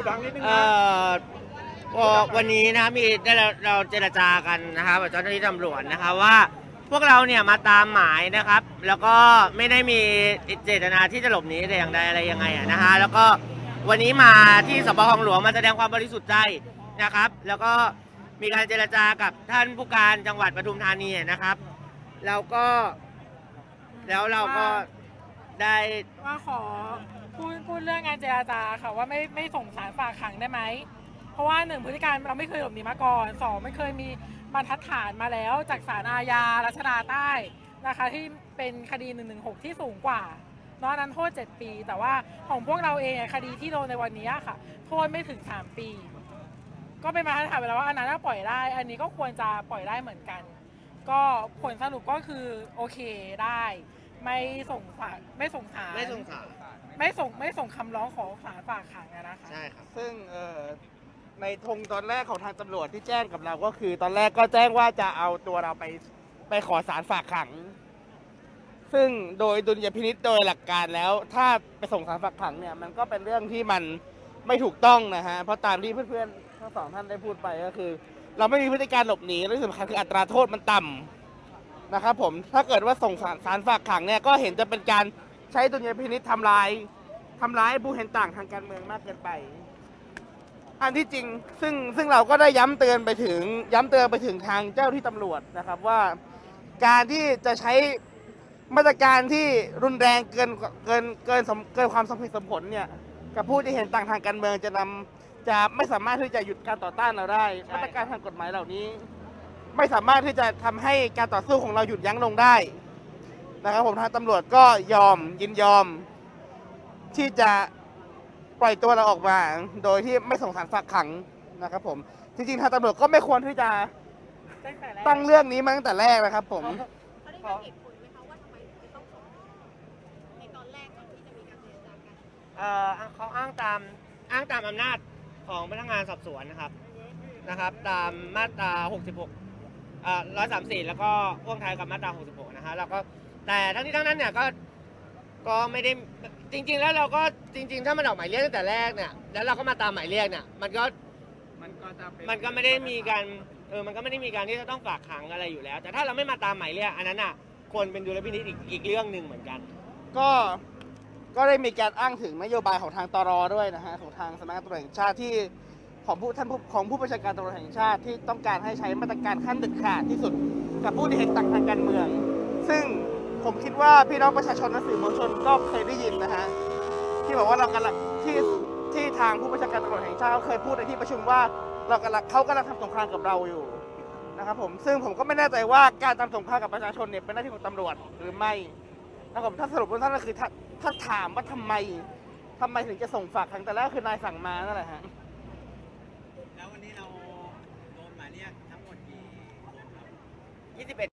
ดดังนิดนึงเอ่นะอก็วันนี้นะมีได้เราเราเจรจากันนะครับกับเจ้าหน้าที่ตำรวจนะครับว่า พวกเราเนี่ยมาตามหมายนะครับ แล้วก็ไม่ได้มีเจตนาที่จะหลบหนีแต่อย่างใดอะไรยังไงอะนะฮะแล้วก็วันนี้มาที่สปคลองหลวงมาแสดงความบริสุทธิ์ใจนะครับ แล้วก็มีการเจรจากับท่านผู้การจังหวัดปทุมธานีนะครับแล้วก็ แล้วเราก็ ได้ว่าขอพูดพูดเรื่องงานเจรจาค่ะว่าไม่ไม่ส่งสารฝากขังได้ไหม เพราะว่าหนึ่งพฤติการเราไม่เคยหลบหนีมาก่อนสองไม่เคยมีบรรทัดฐานมาแล้วจากศาลอาญารัชดาใต้นะคะที่เป็นคดี 116 ที่สูงกว่าเนอะนั้นโทษ 7 ปี แต่ว่าของพวกเราเองคดีที่โดนในวันนี้ค่ะ โทษไม่ถึง 3 ปี ก็เป็นบรรทัดฐานไปแล้วว่าอันนั้นก็ปล่อยได้ อันนี้ก็ควรจะปล่อยได้เหมือนกัน ก็ผลสรุปก็คือโอเคได้ ไม่ส่งฝากไม่ส่งสารไม่สงสารไม่ส่งไม่ส่งคำร้องขอสารฝากขังอะนะคะ ใช่ครับ ซึ่งเอ่อในธงตอนแรกของทางตำรวจที่แจ้งกับเราก็คือ ตอนแรกก็แจ้งว่าจะเอาตัวเราไปไปขอสารฝากขัง ซึ่งโดยดุลยพินิษโดยหลักการแล้ว ถ้าไปส่งสารฝากขังเนี่ยมันก็เป็นเรื่องที่มันไม่ถูกต้องนะฮะเพราะตามที่เพื่อนๆทั้งสองท่านได้พูดไปก็คือ เราไม่มีพฤติการหลบหนีและที่สำคัญคืออัตราโทษมันต่ำ นะครับผมถ้าเกิดว่าส่งสารสารฝากขังเนี่ยก็เห็นจะเป็นการใช้ดุลยพินิษทำลายทำร้ายผู้เห็นต่างทางการเมืองมากเกินไป อันที่จริงซึ่งซึ่งเราก็ได้ย้ำเตือนไปถึง ย้ำเตือนไปถึงทางเจ้าที่ตำรวจนะครับว่า การที่จะใช้มาตรการที่รุนแรงเกินเกินเกินเกินความสมเหตุสมผลเนี่ยกับผู้ที่เห็นต่างทางการเมืองจะนำจะไม่สามารถที่จะหยุดการต่อต้านเราได้มาตรการทางกฎหมายเหล่านี้ ไม่สามารถที่จะทำให้การต่อสู้ของเราหยุดยั้งลงได้นะครับผมทางตำรวจก็ยอมยินยอม ที่จะปล่อยตัวเราออกมา โดยที่ไม่ส่งสารฝากขังนะครับผมจริงๆทางตำรวจก็ไม่ควรที่จะตั้งแต่แรกตั้งเรื่องนี้มาตั้งแต่แรกนะครับ ผมเขาได้ให้เหตุผลไหมคะว่าทำไมถึงจะต้องส่งในตอนแรกก่อนที่จะมีการเจรจากันเอ่อเขาอ้างตามอ้างตามอำนาจของพนักงานสอบสวนนะครับนะครับ ตามมาตรา 66 อ่า134แล้วก็พ่วงท้ายกับมาตรา66นะฮะแล้วก็แต่ทั้งนี้ทั้งนั้นเนี่ยก็ก็ไม่ได้จริง ๆ แล้วเราก็จริง ๆ ถ้ามันออกหมายเรียกตั้งแต่แรกเนี่ยแล้วเราก็มาตามหมายเรียกเนี่ยมันก็มันก็จะเป็นมันก็ไม่ได้มีการเออมันก็ไม่ได้มีการที่จะต้องฝากขังอะไรอยู่แล้ว แต่ถ้าเราไม่มาตามหมายเรียกอันนั้นอะควรเป็นดุลพินิจอีกอีกเรื่องหนึ่งเหมือนกัน ก็ก็ได้มีการอ้างถึงนโยบายของทางตรด้วยนะฮะของทางสำนักงานตำรวจแห่งชาติที่ ของผู้ท่านผู้ของผู้บัญชาการตำรวจแห่งชาติที่ต้องการให้ใช้มาตรการขั้นเด็ดขาดที่สุด กับผู้ที่เห็นต่างทางการเมือง ซึ่งผมคิดว่าพี่น้องประชาชนและสื่อมวลชนก็เคยได้ยินนะฮะที่บอกว่าเรากำลังที่ที่ทางผู้บัญชาการตำรวจแห่งชาติเขาเคยพูดในที่ประชุมว่าเรากำลังเขากำลังทำสงครามกับเราอยู่นะครับผมซึ่งผมก็ไม่แน่ใจว่าการทำสงครามกับประชาชนเนี่ยเป็นหน้าที่ของตำรวจหรือไม่นะครับผมถ้าสรุปว่าท่านก็คือถ้าถ้าถามว่าทำไมทำไมถึงจะส่งฝากครั้งแต่แรกคือนายสั่งมานั่นแหละฮะ 21